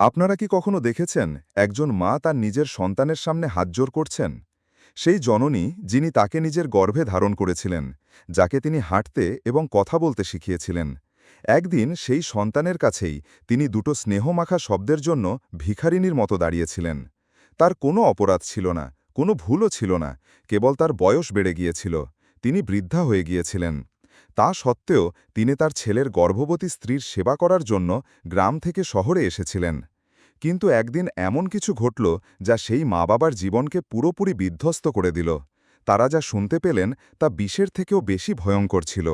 আপনারা কি কখনো দেখেছেন একজন মা তার নিজের সন্তানের সামনে হাতজোর করছেন? সেই জননী যিনি তাকে নিজের গর্ভে ধারণ করেছিলেন, যাকে তিনি হাঁটতে এবং কথা বলতে শিখিয়েছিলেন। একদিন সেই সন্তানের কাছেই তিনি দুটো স্নেহমাখা শব্দের জন্য ভিখারিনীর মতো দাঁড়িয়েছিলেন। তার কোনো অপরাধ ছিল না, কোনো ভুলও ছিল না, কেবল তার বয়স বেড়ে গিয়েছিল, তিনি বৃদ্ধা হয়ে গিয়েছিলেন। তা সত্ত্বেও তিনি তার ছেলের গর্ভবতী স্ত্রীর সেবা করার জন্য গ্রাম থেকে শহরে এসেছিলেন। কিন্তু একদিন এমন কিছু ঘটল যা সেই মা বাবার জীবনকে পুরোপুরি বিধ্বস্ত করে দিল। তারা যা শুনতে পেলেন তা বিষের থেকেও বেশি ভয়ঙ্কর ছিল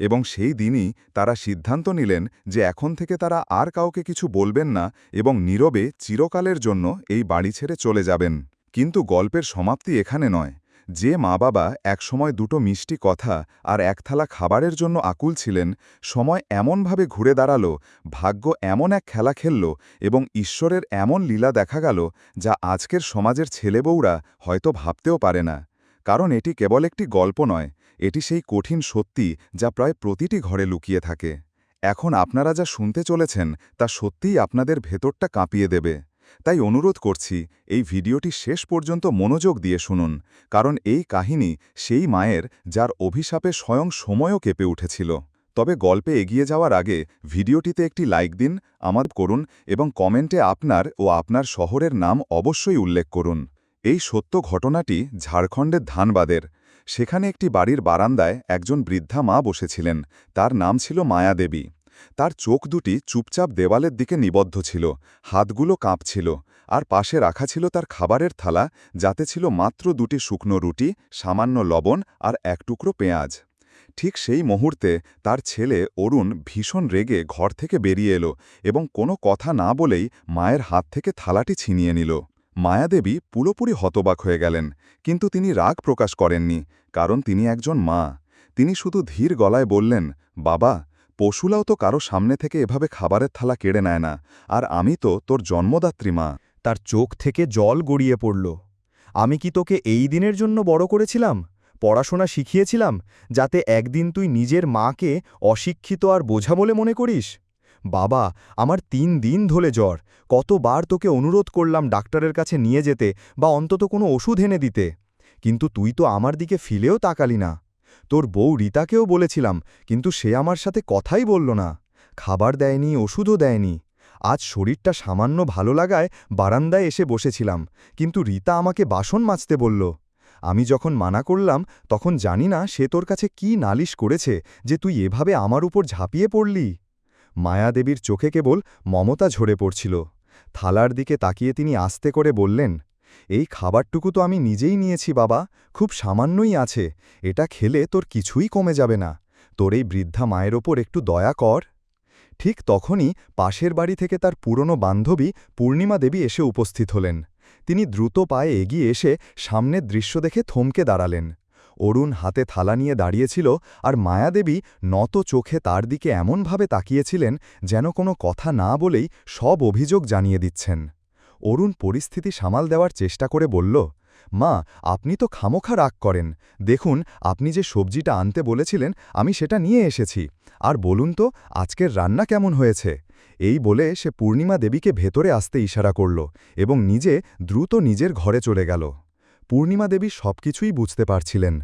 এবং সেই দিনই তারা সিদ্ধান্ত নিলেন যে এখন থেকে তারা আর কাউকে কিছু বলবেন না এবং নীরবে চিরকালের জন্য এই বাড়ি ছেড়ে চলে যাবেন। কিন্তু গল্পের সমাপ্তি এখানে নয়। যে মা বাবা একসময় দুটো মিষ্টি কথা আর এক থালা খাবারের জন্য আকুল ছিলেন, সময় এমনভাবে ঘুরে দাঁড়াল, ভাগ্য এমন এক খেলা খেলল এবং ঈশ্বরের এমন লীলা দেখা গেল যা আজকের সমাজের ছেলেবউরা হয়তো ভাবতেও পারে না। কারণ এটি কেবল একটি গল্প নয়, এটি সেই কঠিন সত্যি যা প্রায় প্রতিটি ঘরে লুকিয়ে থাকে। এখন আপনারা যা শুনতে চলেছেন তা সত্যিই আপনাদের ভেতরটা কাঁপিয়ে দেবে। তাই অনুরোধ করছি, এই ভিডিওটি শেষ পর্যন্ত মনোযোগ দিয়ে শুনুন, কারণ এই কাহিনী সেই মায়ের যার অভিশাপে স্বয়ং সময়ও কেঁপে উঠেছিল। তবে গল্পে এগিয়ে যাওয়ার আগে ভিডিওটিতে একটি লাইক দিন আমার করুন এবং কমেন্টে আপনার ও আপনার শহরের নাম অবশ্যই উল্লেখ করুন। এই সত্য ঘটনাটি ঝাড়খণ্ডের ধানবাদের। সেখানে একটি বাড়ির বারান্দায় একজন বৃদ্ধা মা বসেছিলেন, তার নাম ছিল মায়াদেবী। তার চোখ দুটি চুপচাপ দেওয়ালের দিকে নিবদ্ধ ছিল, হাতগুলো কাঁপছিল, আর পাশে রাখা ছিল তার খাবারের থালা, যাতে ছিল মাত্র দুটি শুকনো রুটি, সামান্য লবণ আর এক টুকরো পেঁয়াজ। ঠিক সেই মুহূর্তে তার ছেলে অরুণ ভীষণ রেগে ঘর থেকে বেরিয়ে এলো এবং কোনো কথা না বলেই মায়ের হাত থেকে থালাটি ছিনিয়ে নিল। মায়াদেবী পুরোপুরি হতবাক হয়ে গেলেন, কিন্তু তিনি রাগ প্রকাশ করেননি, কারণ তিনি একজন মা। তিনি শুধু ধীর গলায় বললেন, বাবা পশুলাও তো কারও সামনে থেকে এভাবে খাবারের থালা কেড়ে নেয় না, আর আমি তো তোর জন্মদাত্রী মা। তার চোখ থেকে জল গড়িয়ে পড়ল। আমি কি তোকে এই দিনের জন্য বড় করেছিলাম? পড়াশোনা শিখিয়েছিলাম, যাতে একদিন তুই নিজের মাকে অশিক্ষিত আর বোঝা বলে মনে করিস? বাবা, আমার তিন দিন ধরে জ্বর। কতবার তোকে অনুরোধ করলাম ডাক্তারের কাছে নিয়ে যেতে বা অন্তত কোনো ওষুধ এনে দিতে। কিন্তু তুই তো আমার দিকে ফিলেও তাকালি না। তোর বউ রীতাকেও বলেছিলাম, কিন্তু সে আমার সাথে কথাই বলল না। খাবার দেয়নি, ওষুধও দেয়নি। আজ শরীরটা সামান্য ভালো লাগায় বারান্দায় এসে বসেছিলাম, কিন্তু রীতা আমাকে বাসন মাজতে বলল। আমি যখন মানা করলাম, তখন জানি না সে তোর কাছে কি নালিশ করেছে যে তুই এভাবে আমার উপর ঝাঁপিয়ে পড়লি। মায়াদেবীর চোখে কেবল মমতা ঝরে পড়ছিল। থালার দিকে তাকিয়ে তিনি আস্তে করে বললেন এই খাবারটুকু তো আমি নিজেই নিয়েছি, বাবা। খুব সামান্যই আছে। এটা খেলে তোর কিছুই কমে যাবে না। তোর এই বৃদ্ধা মায়ের ওপর একটু দয়া কর। ঠিক তখনই পাশের বাড়ি থেকে তার পুরনো বান্ধবী পূর্ণিমা দেবী এসে উপস্থিত হলেন। তিনি দ্রুত পায়ে এগিয়ে এসে সামনের দৃশ্য দেখে থমকে দাঁড়ালেন। অরুণ হাতে থালা নিয়ে দাঁড়িয়েছিল আর মায়াদেবী নত চোখে তার দিকে এমনভাবে তাকিয়েছিলেন যেন কোনো কথা না বলেই সব অভিযোগ জানিয়ে দিচ্ছেন। অরুণ পরিস্থিতি সামাল দেওয়ার চেষ্টা করে বলল, মা, আপনি তো খামোখা রাগ করেন। দেখুন, আপনি যে সবজিটা আনতে বলেছিলেন, আমি সেটা নিয়ে এসেছি। আর বলুন তো, আজকের রান্না কেমন হয়েছে? এই বলে সে পূর্ণিমা দেবীকে ভেতরে আসতে ইশারা করল এবং নিজে দ্রুত নিজের ঘরে চলে গেল। পূর্ণিমা দেবী সবকিছুই বুঝতে পারছিলেন।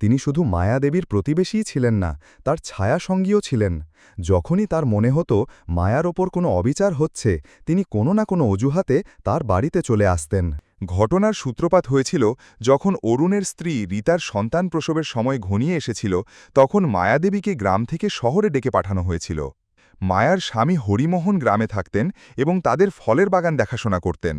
তিনি শুধু মায়াদেবীর প্রতিবেশীই ছিলেন না, তার ছায়াসঙ্গীও ছিলেন। যখনই তার মনে হতো মায়ার ওপর কোনো অবিচার হচ্ছে, তিনি কোনো না কোনো অজুহাতে তার বাড়িতে চলে আসতেন। ঘটনার সূত্রপাত হয়েছিল যখন অরুণের স্ত্রী রীতার সন্তান প্রসবের সময় ঘনিয়ে এসেছিল, তখন মায়াদেবীকে গ্রাম থেকে শহরে ডেকে পাঠানো হয়েছিল। মায়ার স্বামী হরিমোহন গ্রামে থাকতেন এবং তাদের ফলের বাগান দেখাশোনা করতেন।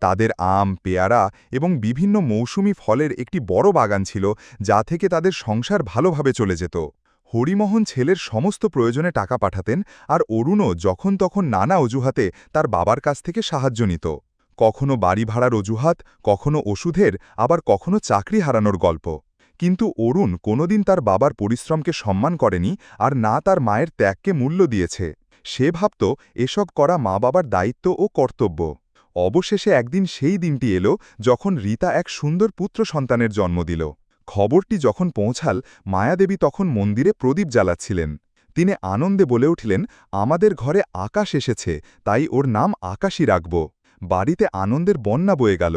তাদের আম, পেয়ারা এবং বিভিন্ন মৌসুমি ফলের একটি বড় বাগান ছিল যা থেকে তাদের সংসার ভালোভাবে চলে যেত। হরিমোহন ছেলের সমস্ত প্রয়োজনে টাকা পাঠাতেন আর অরুণও যখন তখন নানা অজুহাতে তার বাবার কাছ থেকে সাহায্য নিত। কখনো বাড়ি ভাড়ার অজুহাত, কখনো ওষুধের, আবার কখনো চাকরি হারানোর গল্প। কিন্তু অরুণ কোনোদিন তার বাবার পরিশ্রমকে সম্মান করেনি আর না তার মায়ের ত্যাগকে মূল্য দিয়েছে। সে ভাবত এসব করা মা বাবার দায়িত্ব ও কর্তব্য। অবশেষে একদিন সেই দিনটি এলো যখন রীতা এক সুন্দর পুত্র সন্তানের জন্ম দিল। খবরটি যখন পৌঁছাল, মায়াদেবী তখন মন্দিরে প্রদীপ জ্বালাচ্ছিলেন। তিনি আনন্দে বলে উঠলেন, আমাদের ঘরে আকাশ এসেছে, তাই ওর নাম আকাশই রাখব। বাড়িতে আনন্দের বন্যা বয়ে গেল।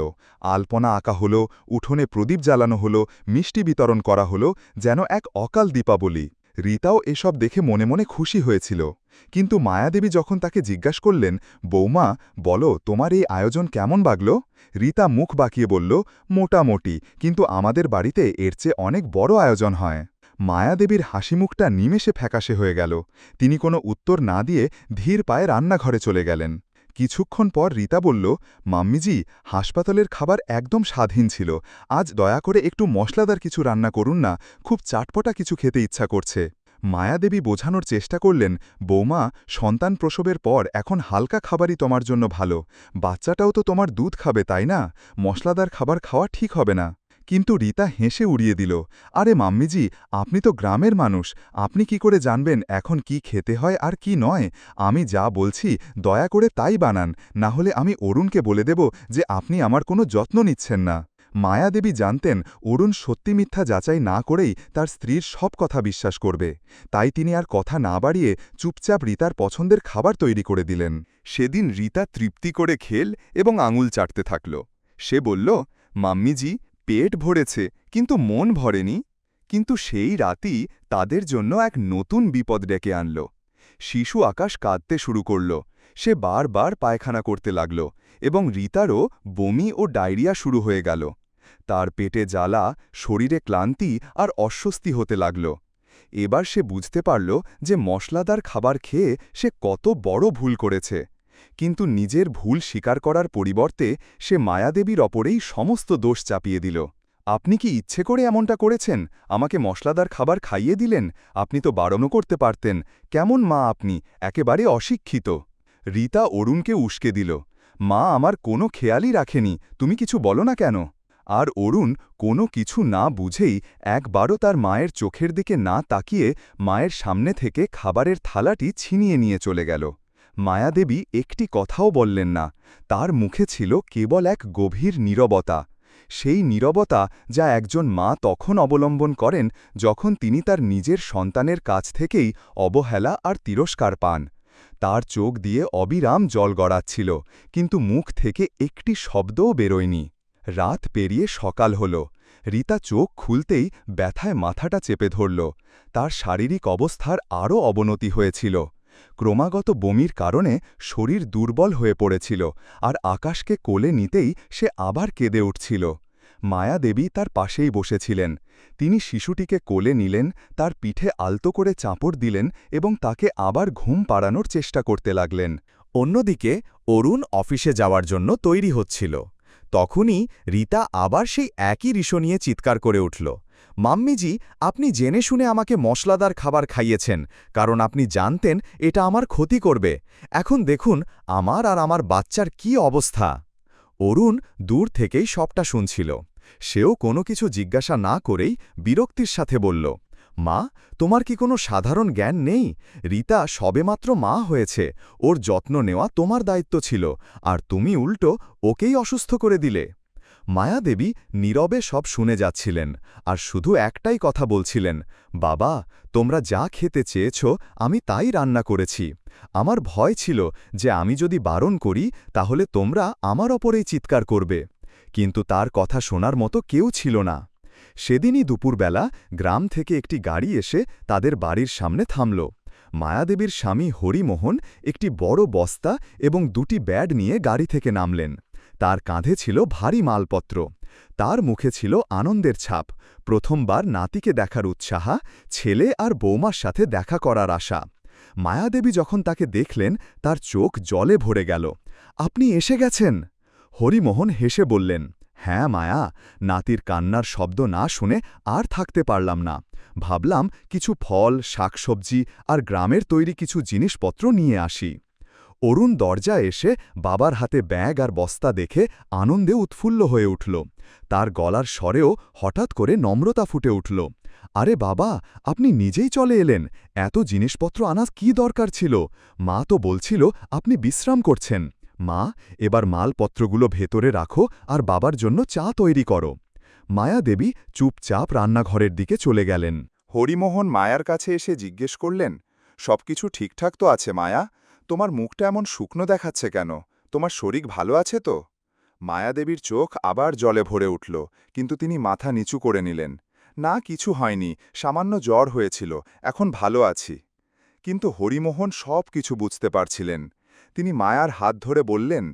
আলপনা আঁকা হলো, উঠোনে প্রদীপ জ্বালানো হলো, মিষ্টি বিতরণ করা হলো, যেন এক অকাল দীপাবলি। রীতাও এসব দেখে মনে মনে খুশি হয়েছিল। কিন্তু মায়াদেবী যখন তাকে জিজ্ঞাস করলেন, বৌমা, বলো, তোমার এই আয়োজন কেমন বাগল? রীতা মুখ বাঁকিয়ে বলল, মোটামুটি, কিন্তু আমাদের বাড়িতে এর চেয়ে অনেক বড় আয়োজন হয়। মায়াদেবীর হাসিমুখটা নিমেষে ফ্যাকাশে হয়ে গেল। তিনি কোনো উত্তর না দিয়ে ধীর পায়ে রান্নাঘরে চলে গেলেন। কিছুক্ষণ পর রীতা বলল, মাম্মিজি, হাসপাতালের খাবার একদম স্বাধীন ছিল। আজ দয়া করে একটু মশলাদার কিছু রান্না করুন না, খুব চাটপটা কিছু খেতে ইচ্ছা করছে মায়াদেবী বোঝানোর চেষ্টা করলেন, বৌমা, সন্তান প্রসবের পর এখন হালকা খাবারই তোমার জন্য ভালো। বাচ্চাটাও তো তোমার দুধ খাবে, তাই না? মশলাদার খাবার খাওয়া ঠিক হবে না। কিন্তু রীতা হেসে উড়িয়ে দিল, আরে মাম্মিজি, আপনি তো গ্রামের মানুষ, আপনি কি করে জানবেন এখন কি খেতে হয় আর কি নয়? আমি যা বলছি, দয়া করে তাই বানান, না হলে আমি অরুণকে বলে দেব যে আপনি আমার কোনো যত্ন নিচ্ছেন না। মায়াদেবী জানতেন, অরুণ সত্যি মিথ্যা যাচাই না করেই তার স্ত্রীর সব কথা বিশ্বাস করবে। তাই তিনি আর কথা না বাড়িয়ে চুপচাপ রীতার পছন্দের খাবার তৈরি করে দিলেন। সেদিন রীতা তৃপ্তি করে খেল এবং আঙুল চাটতে থাকল। সে বলল, মাম্মিজি পেট ভরেছে, কিন্তু মন ভরেনি। কিন্তু সেই রাতই তাদের জন্য এক নতুন বিপদ ডেকে আনল। শিশু আকাশ কাঁদতে শুরু করল। সে বারবার পায়খানা করতে লাগল এবং রিতারও বমি ও ডায়রিয়া শুরু হয়ে গেল। তার পেটে জ্বালা, শরীরে ক্লান্তি আর অস্বস্তি হতে লাগল। এবার সে বুঝতে পারল যে মশলাদার খাবার খেয়ে সে কত বড় ভুল করেছে। কিন্তু নিজের ভুল স্বীকার করার পরিবর্তে সে মায়াদেবীর অপরেই সমস্ত দোষ চাপিয়ে দিল। আপনি কি ইচ্ছে করে এমনটা করেছেন? আমাকে মশলাদার খাবার খাইয়ে দিলেন, আপনি তো বারণও করতে পারতেন। কেমন মা আপনি? একেবারে অশিক্ষিত। রীতা অরুণকে উস্কে দিল, মা, আমার কোনো খেয়ালই রাখেনি, তুমি কিছু বলো না কেন? আর অরুণ কোনো কিছু না বুঝেই একবারও তার মায়ের চোখের দিকে না তাকিয়ে মায়ের সামনে থেকে খাবারের থালাটি ছিনিয়ে নিয়ে চলে গেল। মায়াদেবী একটি কথাও বললেন না। তার মুখে ছিল কেবল এক গভীর নীরবতা। সেই নীরবতা যা একজন মা তখন অবলম্বন করেন যখন তিনি তার নিজের সন্তানের কাছ থেকেই অবহেলা আর তিরস্কার পান। তার চোখ দিয়ে অবিরাম জল গড়াচ্ছিল, কিন্তু মুখ থেকে একটি শব্দও বেরোয়নি। রাত পেরিয়ে সকাল হল। রীতা চোখ খুলতেই ব্যথায় মাথাটা চেপে ধরল। তার শারীরিক অবস্থার আরও অবনতি হয়েছিল। ক্রমাগত বমির কারণে শরীর দুর্বল হয়ে পড়েছিল আর আকাশকে কোলে নিতেই সে আবার কেঁদে উঠছিল। মায়াদেবী তার পাশেই বসেছিলেন। তিনি শিশুটিকে কোলে নিলেন, তার পিঠে আলতো করে চাপড় দিলেন এবং তাকে আবার ঘুম পাড়ানোর চেষ্টা করতে লাগলেন। অন্যদিকে অরুণ অফিসে যাওয়ার জন্য তৈরি হচ্ছিল। তখনই রীতা আবার সেই একই রিসো নিয়ে চিৎকার করে উঠল। মাম্মিজি, আপনি জেনে শুনে আমাকে মশলাদার খাবার খাইয়েছেন, কারণ আপনি জানতেন এটা আমার ক্ষতি করবে। এখন দেখুন, আমার আর আমার বাচ্চার কি অবস্থা। অরুণ দূর থেকেই সবটা শুনছিল। সেও কোনো কিছু জিজ্ঞাসা না করেই বিরক্তির সাথে বলল, মা, তোমার কি কোনো সাধারণ জ্ঞান নেই? রীতা সবেমাত্র মা হয়েছে, ওর যত্ন নেওয়া তোমার দায়িত্ব ছিল, আর তুমি উল্টো ওকেই অসুস্থ করে দিলে। মায়াদেবী নীরবে সব শুনে যাচ্ছিলেন, আর শুধু একটাই কথা বলছিলেন, বাবা, তোমরা যা খেতে চেয়েছ, আমি তাই রান্না করেছি। আমার ভয় ছিল যে আমি যদি বারণ করি, তাহলে তোমরা আমার ওপরেই চিৎকার করবে। কিন্তু তার কথা শোনার মতো কেউ ছিল না। সেদিনই দুপুরবেলা গ্রাম থেকে একটি গাড়ি এসে তাদের বাড়ির সামনে থামল। মায়াদেবীর স্বামী হরিমোহন একটি বড় বস্তা এবং দুটি ব্যাড নিয়ে গাড়ি থেকে নামলেন। তার কাঁধে ছিল ভারী মালপত্র। তার মুখে ছিল আনন্দের ছাপ। প্রথমবার নাতিকে দেখার উৎসাহা, ছেলে আর বৌমার সাথে দেখা করার আশা। মায়াদেবী যখন তাকে দেখলেন, তার চোখ জলে ভরে গেল। আপনি এসে গেছেন? হরিমোহন হেসে বললেন হ্যাঁ মায়া, নাতির কান্নার শব্দ না শুনে আর থাকতে পারলাম না। ভাবলাম কিছু ফল, শাকসবজি আর গ্রামের তৈরি কিছু জিনিসপত্র নিয়ে আসি। অরুণ দরজা এসে বাবার হাতে ব্যাগ আর বস্তা দেখে আনন্দে উৎফুল্ল হয়ে উঠল। তার গলার স্বরেও হঠাৎ করে নম্রতা ফুটে উঠল। আরে বাবা, আপনি নিজেই চলে এলেন। এত জিনিসপত্র আনা কি দরকার ছিল? মা তো বলছিল আপনি বিশ্রাম করছেন। মা, এবার মালপত্রগুলো ভেতরে রাখো আর বাবার জন্য চা তৈরি করো মায়াদেবী চুপচাপ রান্নাঘরের দিকে চলে গেলেন। হরিমোহন মায়ার কাছে এসে জিজ্ঞেস করলেন, সবকিছু ঠিকঠাক তো আছে মায়া? তোমার মুখটা এমন শুকনো দেখাচ্ছে কেন? তোমার শরীর ভালো আছে তো? মায়াদেবীর চোখ আবার জলে ভরে উঠল, কিন্তু তিনি মাথা নিচু করে নিলেন। না, কিছু হয়নি, সামান্য জ্বর হয়েছিল, এখন ভালো আছি। কিন্তু হরিমোহন সব কিছু বুঝতে পারছিলেন। তিনি মায়ার হাত ধরে বললেন,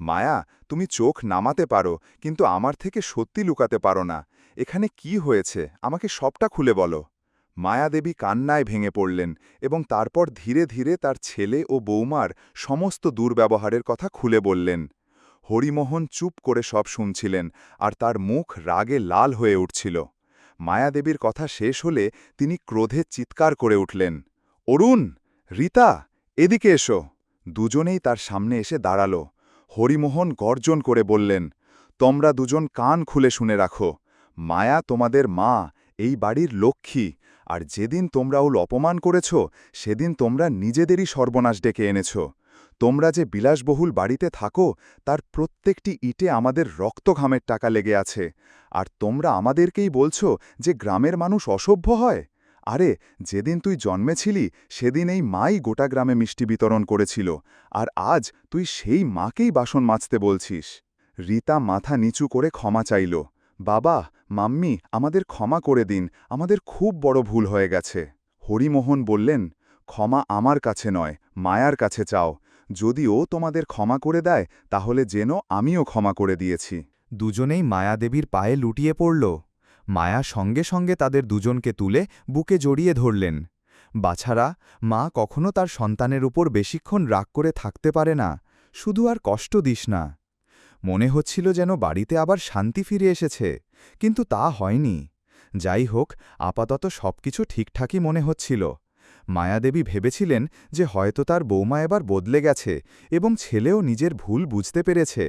মায়া, তুমি চোখ নামাতে পারো, কিন্তু আমার থেকে সত্যি লুকাতে পারো না। এখানে কি হয়েছে? আমাকে সবটা খুলে বলো। মায়াদেবী কান্নায় ভেঙে পড়লেন এবং তারপর ধীরে ধীরে তার ছেলে ও বৌমার সমস্ত দুর্ব্যবহারের কথা খুলে বললেন। হরিমোহন চুপ করে সব শুনছিলেন আর তার মুখ রাগে লাল হয়ে উঠছিল। মায়াদেবীর কথা শেষ হলে তিনি ক্রোধে চিৎকার করে উঠলেন, অরুণ, রীতা, এদিকে এসো। দুজনেই তার সামনে এসে দাঁড়াল। হরিমোহন গর্জন করে বললেন, তোমরা দুজন কান খুলে শুনে রাখো। মায়া তোমাদের মা, এই বাড়ির লক্ষ্মী। আর যেদিন তোমরা ওল অপমান করেছ, সেদিন তোমরা নিজেদেরই সর্বনাশ ডেকে এনেছ। তোমরা যে বিলাসবহুল বাড়িতে থাকো, তার প্রত্যেকটি ইটে আমাদের রক্তঘামের টাকা লেগে আছে। আর তোমরা আমাদেরকেই বলছ যে গ্রামের মানুষ অসভ্য হয়? আরে, যেদিন তুই জন্মেছিলি, সেদিন এই মাই গোটা গ্রামে মিষ্টি বিতরণ করেছিল। আর আজ তুই সেই মাকেই বাসন মাজতে বলছিস। রীতা মাথা নিচু করে ক্ষমা চাইল। বাবা মাম্মি, আমাদের ক্ষমা করে দিন, আমাদের খুব বড় ভুল হয়ে গেছে। হরিমোহন বললেন, ক্ষমা আমার কাছে নয়, মায়ার কাছে চাও। যদি ও তোমাদের ক্ষমা করে দেয়, তাহলে যেন আমিও ক্ষমা করে দিয়েছি দুজনেই মায়াদেবীর পায়ে লুটিয়ে পড়ল। মায়া সঙ্গে সঙ্গে তাদের দুজনকে তুলে বুকে জড়িয়ে ধরলেন। বাছারা, মা কখনো তার সন্তানের উপর বেশিক্ষণ রাগ করে থাকতে পারে না, শুধু আর কষ্ট দিস না। মনে হচ্ছিল যেন বাড়িতে আবার শান্তি ফিরে এসেছে, কিন্তু তা হয়নি। যাই হোক, আপাতত সবকিছু ঠিকঠাকই মনে হচ্ছিল। মায়াদেবী ভেবেছিলেন যে হয়তো তার বৌমা এবার বদলে গেছে এবং ছেলেও নিজের ভুল বুঝতে পেরেছে,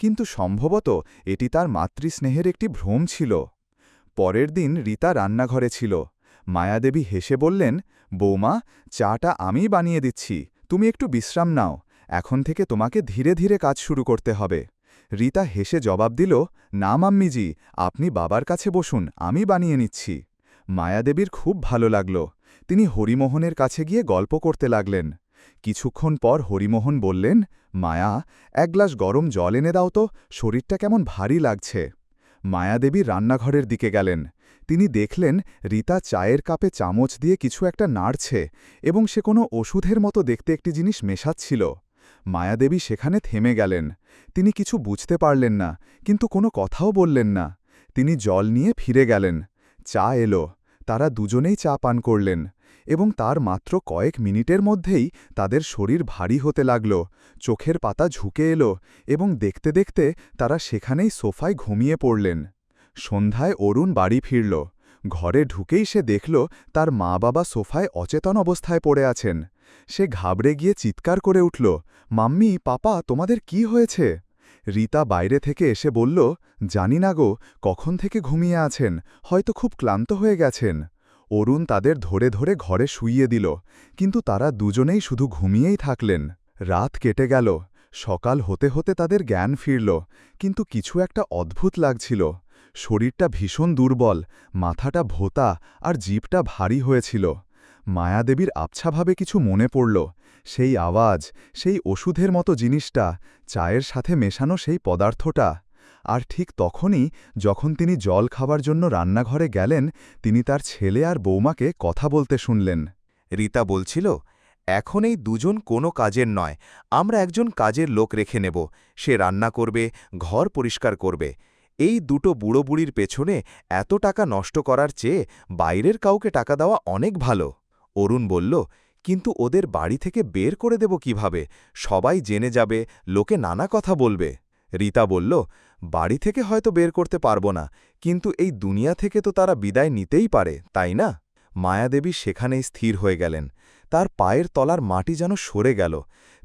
কিন্তু সম্ভবত এটি তার মাতৃস্নেহের একটি ভ্রম ছিল। পরের দিন রীতা রান্নাঘরে ছিল। মায়াদেবী হেসে বললেন, বৌমা, চাটা আমি বানিয়ে দিচ্ছি, তুমি একটু বিশ্রাম নাও, এখন থেকে তোমাকে ধীরে ধীরে কাজ শুরু করতে হবে। রীতা হেসে জবাব দিল, না মাম্মিজি, আপনি বাবার কাছে বসুন, আমি বানিয়ে নিচ্ছি। মায়াদেবীর খুব ভালো লাগল। তিনি হরিমোহনের কাছে গিয়ে গল্প করতে লাগলেন। কিছুক্ষণ পর হরিমোহন বললেন, মায়া, এক গ্লাস গরম জল এনে দাও তো, শরীরটা কেমন ভারী লাগছে। মায়াদেবী রান্নাঘরের দিকে গেলেন। তিনি দেখলেন, রীতা চায়ের কাপে চামচ দিয়ে কিছু একটা নাড়ছে এবং সে কোনো ওষুধের মতো দেখতে একটি জিনিস মেশাচ্ছিল। মায়াদেবী সেখানে থেমে গেলেন। তিনি কিছু বুঝতে পারলেন না, কিন্তু কোনো কথাও বললেন না। তিনি জল নিয়ে ফিরে গেলেন। চা এলো। তারা দুজনেই চা পান করলেন এবং তার মাত্র কয়েক মিনিটের মধ্যেই তাদের শরীর ভারী হতে লাগল। চোখের পাতা ঝুঁকে এলো এবং দেখতে দেখতে তারা সেখানেই সোফায় ঘুমিয়ে পড়লেন। সন্ধ্যায় অরুণ বাড়ি ফিরল। ঘরে ঢুকেই সে দেখল তার মা বাবা সোফায় অচেতন অবস্থায় পড়ে আছেন। সে ঘাবড়ে গিয়ে চিৎকার করে উঠল মাম্মি, পাপা, তোমাদের কি হয়েছে? রিতা বাইরে থেকে এসে বলল, জানি না গো, কখন থেকে ঘুমিয়ে আছেন, হয়তো খুব ক্লান্ত হয়ে গেছেন। অরুণ তাদের ধরে ধরে ঘরে শুইয়ে দিল, কিন্তু তারা দুজনেই শুধু ঘুমিয়েই থাকলেন। রাত কেটে গেল, সকাল হতে হতে তাদের জ্ঞান ফিরল, কিন্তু কিছু একটা অদ্ভুত লাগছিল। শরীরটা ভীষণ দুর্বল, মাথাটা ভোতা আর জিপটা ভারী হয়েছিল। মায়াদেবীর আবছাভাবে কিছু মনে পড়ল। সেই আওয়াজ, সেই ওষুধের মতো জিনিসটা, চায়ের সাথে মেশানো সেই পদার্থটা। আর ঠিক তখনই, যখন তিনি জল খাবার জন্য রান্নাঘরে গেলেন, তিনি তার ছেলে আর বৌমাকে কথা বলতে শুনলেন। রীতা বলছিল, এখন এই দুজন কোনো কাজের নয়। আমরা একজন কাজের লোক রেখে নেব। সে রান্না করবে, ঘর পরিষ্কার করবে। এই দুটো বুড়ো বুড়ির পেছনে এত টাকা নষ্ট করার চেয়ে বাইরের কাউকে টাকা দেওয়া অনেক ভালো। অরুণ বলল, কিন্তু ওদের বাড়ি থেকে বের করে দেব কীভাবে? সবাই জেনে যাবে, লোকে নানা কথা বলবে। রীতা বলল, বাড়ি থেকে হয়তো বের করতে পারব না, কিন্তু এই দুনিয়া থেকে তো তারা বিদায় নিতেই পারে, তাই না? মায়াদেবী সেখানেই স্থির হয়ে গেলেন। তার পায়ের তলার মাটি যেন সরে গেল।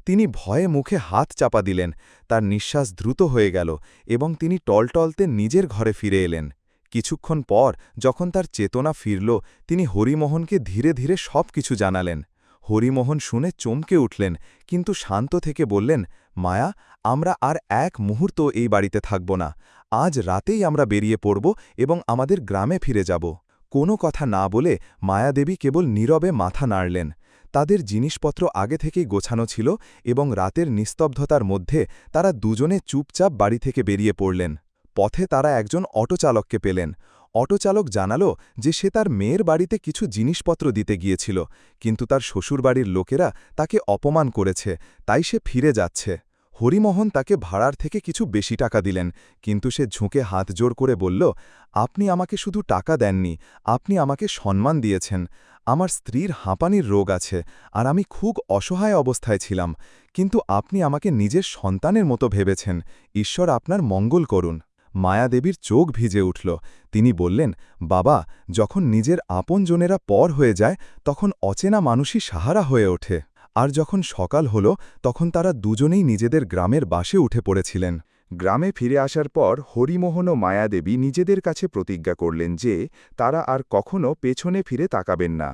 তিনি ভয়ে মুখে হাত চাপা দিলেন, তার নিঃশ্বাস দ্রুত হয়ে গেল এবং তিনি টলটলতে নিজের ঘরে ফিরে এলেন। কিছুক্ষণ পর যখন তার চেতনা ফিরল, তিনি হরিমোহনকে ধীরে ধীরে সব কিছু জানালেন। হরিমোহন শুনে চমকে উঠলেন, কিন্তু শান্ত থেকে বললেন, মায়া, আমরা আর এক মুহূর্ত এই বাড়িতে থাকব না। আজ রাতেই আমরা বেরিয়ে পড়ব এবং আমাদের গ্রামে ফিরে যাব। কোনো কথা না বলে মায়াদেবী কেবল নীরবে মাথা নাড়লেন। তাদের জিনিসপত্র আগে থেকেই গোছানো ছিল এবং রাতের নিস্তব্ধতার মধ্যে তারা দুজনে চুপচাপ বাড়ি থেকে বেরিয়ে পড়লেন। পথে তারা একজন অটোচালককে পেলেন। অটোচালক জানালো যে সে তার মেয়ের বাড়িতে কিছু জিনিসপত্র দিতে গিয়েছিল, কিন্তু তার শ্বশুরবাড়ির লোকেরা তাকে অপমান করেছে, তাই সে ফিরে যাচ্ছে। হরিমোহন তাকে ভাড়ার থেকে কিছু বেশি টাকা দিলেন, কিন্তু সে ঝুঁকে হাত জোর করে বলল, আপনি আমাকে শুধু টাকা দেননি, আপনি আমাকে সম্মান দিয়েছেন। আমার স্ত্রীর হাঁপানির রোগ আছে, আর আমি খুব অসহায় অবস্থায় ছিলাম, কিন্তু আপনি আমাকে নিজের সন্তানের মতো ভেবেছেন। ঈশ্বর আপনার মঙ্গল করুন। মায়াদেবীর চোখ ভিজে উঠল। তিনি বললেন, বাবা, যখন নিজের আপনজনেরা পর হয়ে যায়, তখন অচেনা মানুষই সাহারা হয়ে ওঠে। আর যখন সকাল হল, তখন তারা দুজনেই নিজেদের গ্রামের বাসে উঠে পড়েছিলেন। গ্রামে ফিরে আসার পর হরিমোহন ও মায়াদেবী নিজেদের কাছে প্রতিজ্ঞা করলেন যে, তারা আর কখনও পেছনে ফিরে তাকাবেন না।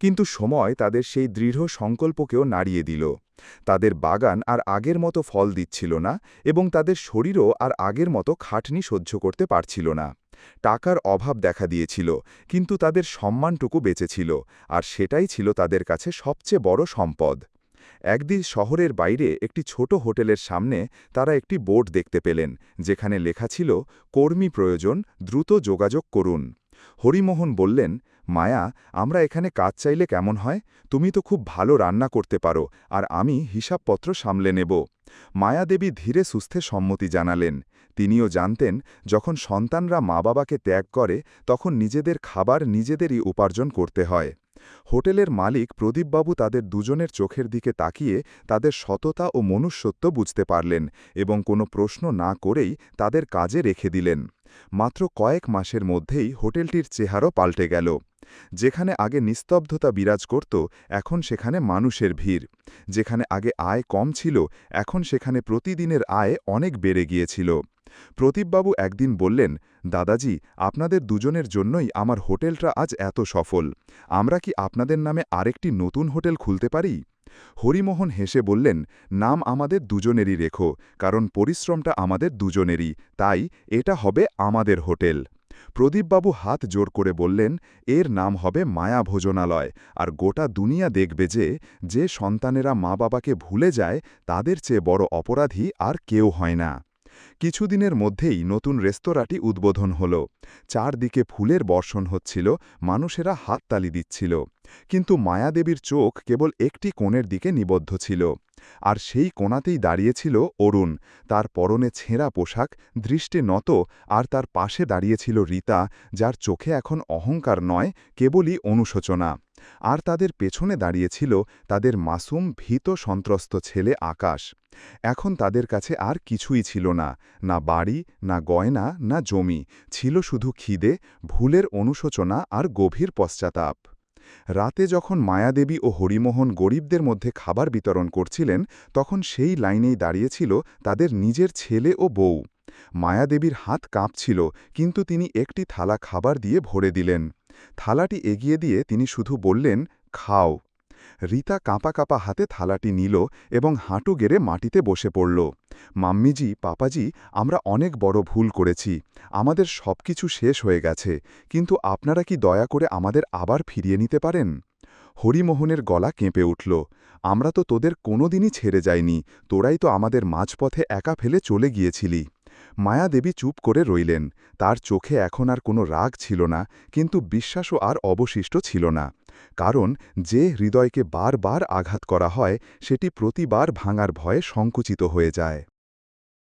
কিন্তু সময় তাদের সেই দৃঢ় সংকল্পকেও নাড়িয়ে দিল। তাদের বাগান আর আগের মতো ফল দিচ্ছিল না এবং তাদের শরীরও আর আগের মতো খাটনি সহ্য করতে পারছিল না। টাকার অভাব দেখা দিয়েছিল, কিন্তু তাদের সম্মানটুকু বেঁচেছিল, আর সেটাই ছিল তাদের কাছে সবচেয়ে বড় সম্পদ। একদিন শহরের বাইরে একটি ছোট হোটেলের সামনে তারা একটি বোর্ড দেখতে পেলেন, যেখানে লেখা ছিল, কর্মী প্রয়োজন, দ্রুত যোগাযোগ করুন। হরিমোহন বললেন মায়া, আমরা এখানে কাজ চাইলে কেমন হয়? তুমি তো খুব ভালো রান্না করতে পারো, আর আমি হিসাবপত্র সামলে নেব। মায়াদেবী ধীরে সুস্থে সম্মতি জানালেন। তিনিও জানতেন, যখন সন্তানরা মা বাবাকে ত্যাগ করে, তখন নিজেদের খাবার নিজেদেরই উপার্জন করতে হয়। হোটেলের মালিক প্রদীপবাবু তাদের দুজনের চোখের দিকে তাকিয়ে তাদের সততা ও মনুষ্যত্ব বুঝতে পারলেন এবং কোনো প্রশ্ন না করেই তাদের কাজে রেখে দিলেন। মাত্র কয়েক মাসের মধ্যেই হোটেলটির চেহারও পাল্টে গেল। যেখানে আগে নিস্তব্ধতা বিরাজ করত, এখন সেখানে মানুষের ভিড়। যেখানে আগে আয় কম ছিল, এখন সেখানে প্রতিদিনের আয় অনেক বেড়ে গিয়েছিল। প্রদীপবাবু একদিন বললেন, দাদাজি, আপনাদের দুজনের জন্যই আমার হোটেলটা আজ এত সফল। আমরা কি আপনাদের নামে আরেকটি নতুন হোটেল খুলতে পারি? হরিমোহন হেসে বললেন, নাম আমাদের দুজনেরই রেখো, কারণ পরিশ্রমটা আমাদের দুজনেরই, তাই এটা হবে আমাদের হোটেল। প্রদীপবাবু হাত জোর করে বললেন, এর নাম হবে মায়া ভোজনালয়, আর গোটা দুনিয়া দেখবে যে যে সন্তানেরা মা বাবাকে ভুলে যায়, তাদের চেয়ে বড় অপরাধী আর কেউ হয় না। কিছুদিনের মধ্যেই নতুন রেস্তোরাঁটি উদ্বোধন হল। চারদিকে ফুলের বর্ষণ হচ্ছিল, মানুষেরা হাততালি দিচ্ছিল। কিন্তু মায়াদেবীর চোখ কেবল একটি কোণের দিকে নিবদ্ধ ছিল, আর সেই কোণাতেই দাঁড়িয়েছিল অরুণ, তার পরনে ছেঁড়া পোশাক, দৃষ্টি নত, আর তার পাশে দাঁড়িয়েছিল রীতা, যার চোখে এখন অহংকার নয়, কেবলই অনুশোচনা। আর তাদের পেছনে দাঁড়িয়েছিল তাদের মাসুম, ভীত, সন্ত্রস্ত ছেলে আকাশ। এখন তাদের কাছে আর কিছুই ছিল না না বাড়ি, না গয়না, না জমি, ছিল শুধু খিদে, ভুলের অনুশোচনা আর গভীর পশ্চাতাপ। রাতে যখন মায়াদেবী ও হরিমোহন গরিবদের মধ্যে খাবার বিতরণ করছিলেন, তখন সেই লাইনেই দাঁড়িয়েছিল তাদের নিজের ছেলে ও বউ। মায়াদেবীর হাত কাঁপছিল, কিন্তু তিনি একটি থালা খাবার দিয়ে ভরে দিলেন। থালাটি এগিয়ে দিয়ে তিনি শুধু বললেন, খাও। রীতা কাঁপা কাঁপা হাতে থালাটি নিল এবং হাঁটু গেড়ে মাটিতে বসে পড়ল। মাম্মিজি, পাপাজি, আমরা অনেক বড় ভুল করেছি। আমাদের সব কিছু শেষ হয়ে গেছে। কিন্তু আপনারা কি দয়া করে আমাদের আবার ফিরিয়ে নিতে পারেন? হরিমোহনের গলা কেঁপে উঠল। আমরা তো তোদের কোনোদিনই ছেড়ে যাইনি। তোরাই তো আমাদের মাঝপথে একা ফেলে চলে গিয়েছিলি। মায়াদেবী চুপ করে রইলেন। তার চোখে এখন আর কোনো রাগ ছিল না, কিন্তু বিশ্বাসও আর অবশিষ্ট ছিল না। কারণ যে হৃদয়কে বারবার আঘাত করা হয়, সেটি প্রতিবার ভাঙার ভয়ে সংকুচিত হয়ে যায়।